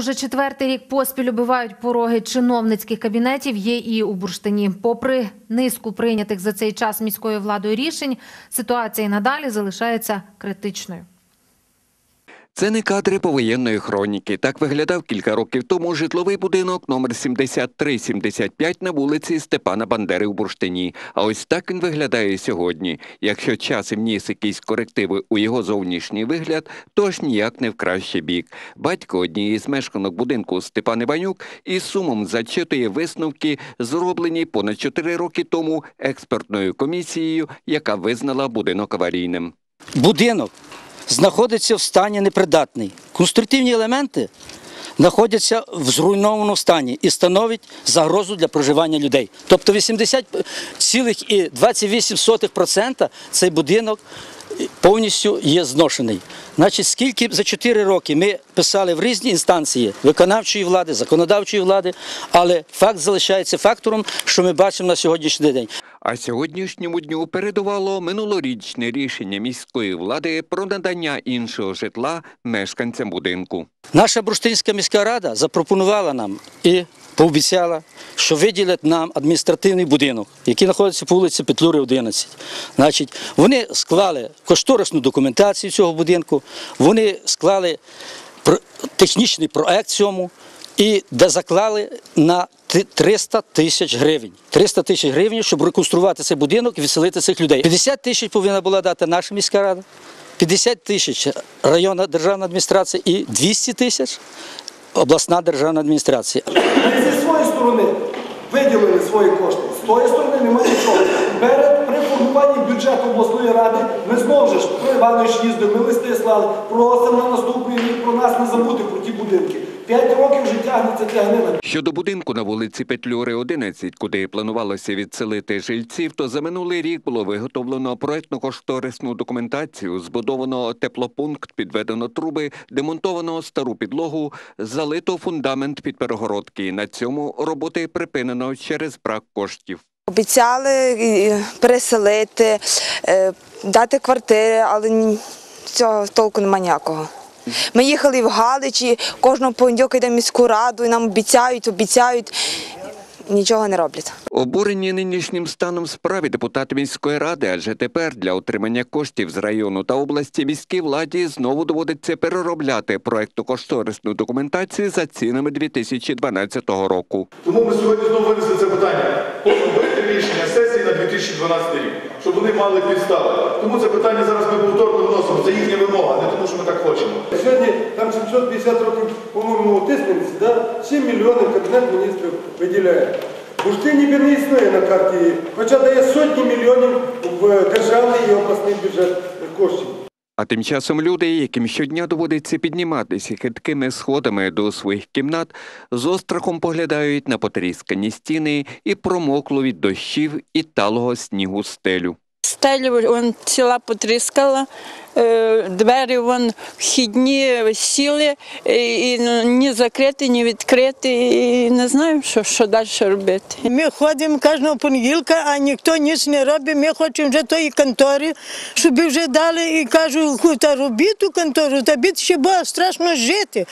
уже четвертий рік поспіль убивають пороги чиновницьких кабінетів є і у Бурштині. Попри низку прийнятих за цей час міською владою рішень, ситуація і надалі залишається критичною. Це не кадри повоєнної хроніки. Так виглядав кілька років тому житловий будинок номер 7375 на вулиці Степана Бандери у Бурштині. А ось так він виглядає сьогодні. Якщо час і вніс якісь корективи у його зовнішній вигляд, то ж ніяк не в кращий бік. Батько однієї з мешканок будинку Степан Іванюк із сумом зачитує висновки, зроблені понад 4 роки тому експертною комісією, яка визнала будинок аварійним. будинок знаходиться в стані непридатний. Конструктивні елементи знаходяться в зруйнованому стані і становить загрозу для проживання людей. Тобто 80,28% цей будинок повністю є зношений. Значить, скільки за 4 роки ми писали в різні інстанції виконавчої влади, законодавчої влади, але факт залишається фактором, що ми бачимо на сьогоднішній день. А сьогоднішньому дню передувало минулорічне рішення міської влади про надання іншого житла мешканцям будинку. Наша Бурштинська міська рада запропонувала нам і пообіцяла, що виділять нам адміністративний будинок, який знаходиться по вулиці Петлюри, 11. Значить, вони склали кошторисну документацію цього будинку, вони склали технічний проект цьому. І де заклали на 300 тисяч гривень. 300 тисяч гривень, щоб реконструювати цей будинок і відселити цих людей. 50 тисяч повинна була дати наша міська рада, 50 тисяч районна державна адміністрація і 200 тисяч обласна державна адміністрація. Ми зі своєї сторони виділили свої кошти. З тої сторони немає нічого. Перед при формуванні бюджету обласної ради ми знову ж про Іванович їздив, ми листи слали. Просимо на наступний рік про нас не забути про ті будинки. П'ять років вже тягнеться тягнина. Щодо будинку на вулиці Петлюри, 11, куди планувалося відселити жильців, то за минулий рік було виготовлено проектно-кошторисну документацію, збудовано теплопункт, підведено труби, демонтовано стару підлогу, залито фундамент під перегородки. На цьому роботи припинено через брак коштів. Обіцяли переселити, е, дати квартири, але ні- цього толку нема ніякого. Ми їхали в Галичі, кожного понеділка йдемо в міську раду, і нам обіцяють, обіцяють, нічого не роблять. Обурені нинішнім станом справи депутати міської ради, адже тепер для отримання коштів з району та області міській владі знову доводиться переробляти проектно-кошторисну документацію за цінами 2012 року. Тому ми сьогодні знову винесли це питання. Поновити рішення сесії на 2012 рік, щоб вони мали підстави. Тому це питання зараз ми повторно виносимо. Це їхня вимога, ми так хочемо. Сьогодні там 750 років, по-моєму, у Тисменці, да? 7 мільйонів Кабінет міністрів виділяє. Бурштин ніби не існує на карті, хоча дає сотні мільйонів в державний і обласний бюджет коштів. А тим часом люди, яким щодня доводиться підніматися хиткими сходами до своїх кімнат, з острахом поглядають на потріскані стіни і промоклу від дощів і талого снігу стелю. Стелю вон ціла потріскала, е, двері вон вхідні сіли, е, і ну, ні закриті, ні відкриті, і не знаю, що, що далі робити. Ми ходимо кожного понеділка, а ніхто ніч не робить. Ми хочемо вже тої контори, щоб вже дали і кажу, «Ху, та робіть ту контору, та бід ще Бога страшно жити.